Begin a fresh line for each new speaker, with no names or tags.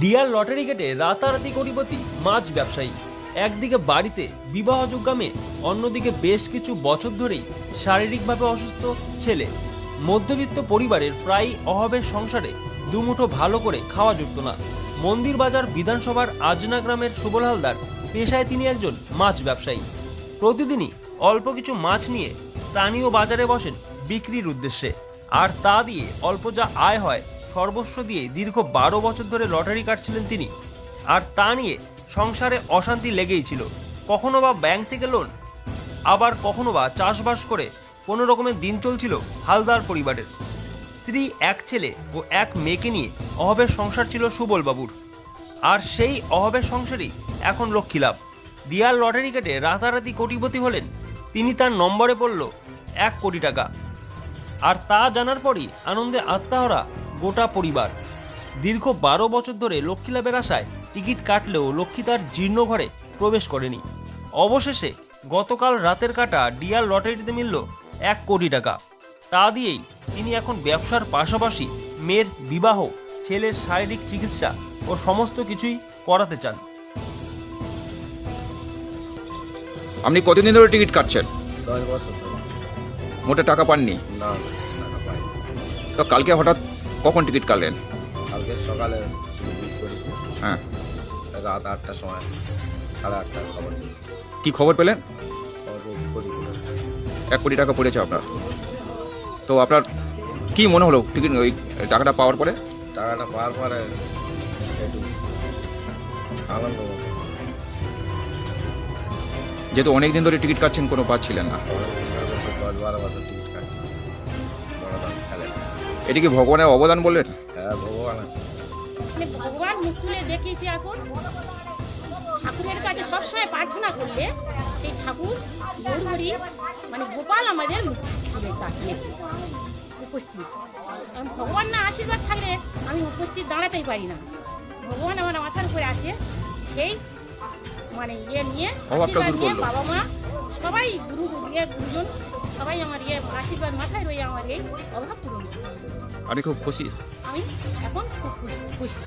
Dear lottery গেটে রাতারাতি কোটিপতি মাছ ব্যবসায়ী। একদিকে বাড়িতে বিবাহযোগ্য মেয়ে, অন্যদিকে বেশ কিছু বছর ধরেই শারীরিকভাবে অসুস্থ ছেলে। মধ্যবিত্ত পরিবারের প্রায় অভাবের সংসারে দুমুঠো ভালো করে খাওয়া জুটত না। মন্দির বাজার বিধানসভার আজনা গ্রামের সুবল হালদার পেশায় তিনি একজন মাছ ব্যবসায়ী। প্রতিদিনই অল্প কিছু মাছ নিয়ে স্থানীয় বাজারে বসেন বিক্রির উদ্দেশ্যে। আর তা দিয়ে অল্প যা আয় হয় সর্বস্ব দিয়ে দীর্ঘ বারো বছর ধরে লটারি কাটছিলেন তিনি। আর তা নিয়ে সংসারে অশান্তি লেগেই ছিল। কখনো বা ব্যাংক থেকে লোন, আবার কখনো বা চাষবাস করে কোনো রকমের দিন চলছিল হালদার পরিবারের। স্ত্রী, এক ছেলে ও এক মেয়েকে নিয়ে অভাবের সংসার ছিল সুবল বাবুর আর সেই অভাবের সংসারই এখন লক্ষ্মী লাভ ডিয়ার লটারি কেটে রাতারাতি কোটিপতি হলেন, তিনি তার নম্বরে পড়ল এক কোটি টাকা। আর তা জানার পরই আনন্দে আত্মাহরা গোটা পরিবার। দীর্ঘ বারো বছর ধরে লক্ষ্মী লাভের আশায় টিকিট কাটলেও লক্ষ্মী তার জীর্ণ ঘরে প্রবেশ করেনি। অবশেষে গতকাল রাতের কাটা ডিয়ার লটারিতে মিলল এক কোটি টাকা। তা দিয়েই তিনি এখন ব্যবসার পাশাপাশি মেয়ের বিবাহ ছেলের শারীরিক চিকিৎসা ও সমস্ত কিছুই করাতে চান।
আপনি কতদিন ধরে টিকিট কাটছেন?
দশ বছর। ধরে
মোটে টাকা পাননি?
না টাকা পাই
তো কালকে হঠাৎ কখন টিকিট কাটলেন?
কালকে সকালে করেছি।
হ্যাঁ।
রাত আটটার সময় সাড়ে আটটার খবর
কি খবর পেলেন? এক কোটি টাকা। পড়েছে আপনার। তো আপনার কি মনে হলো টিকিট ওই টাকাটা পাওয়ার পরে?
টাকাটা পাওয়ার পরে আনন্দ
যেহেতু অনেক দিন ধরে টিকিট কাটছেন কোনো পাচ্ছিলেন না।
অনেকদিন দশ বারো বছর টিকিট কাটছি বড় দাম খেলে
এটি কি ভগবানের অবদান বললেন
হ্যাঁ ভগবান আছে।
মানে ভগবান মুখ তুলে দেখিয়েছে এখন। ঠাকুরের কাছে সবসময় প্রার্থনা করলে সেই ঠাকুর গৌরহরি মানে গোপাল আমাদের মুখ তুলে তাকিয়েছে উপস্থিত। এখন ভগবান না আশীর্বাদ থাকলে আমি উপস্থিত দাঁড়াতেই পারি না। ভগবান আমার মাথার উপরে আছে সেই মানে ইয়ে নিয়ে আশীর্বাদ নিয়ে বাবা মা সবাই গুরু ইয়ে গুরুজন সবাই আমার ইয়ে আশীর্বাদ মাথায় রয়ে আমার এই অভাব পূরণ
আমি খুব খুশি।
আমি এখন খুব খুশি খুশি।